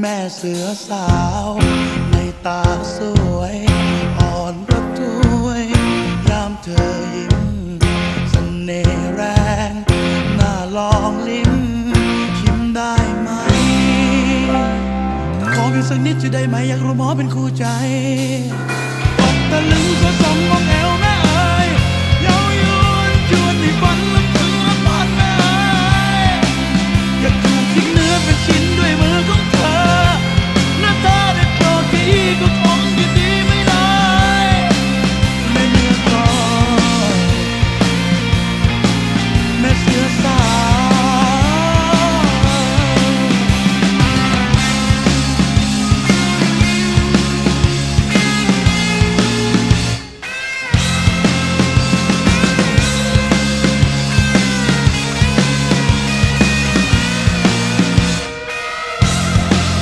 แม่เสือสาว ในตาสวย อ่อนระทวยยามเธอยิ้มสเสน่ห์แรงน่าลองลิ้มชิมได้ไหม ขอเพียงสักนิดจะได้ไหม อยากรู้หมอเป็นคู่ใจปัตะลึงก็สมมองแอวแม่เอ๋ยเย้ายวนจวนในฝันลำพึงอปพันแม่เอ๋ยอยากถูกทิ้งเนื้อเป็นชิ้นด้วยมือของเธอ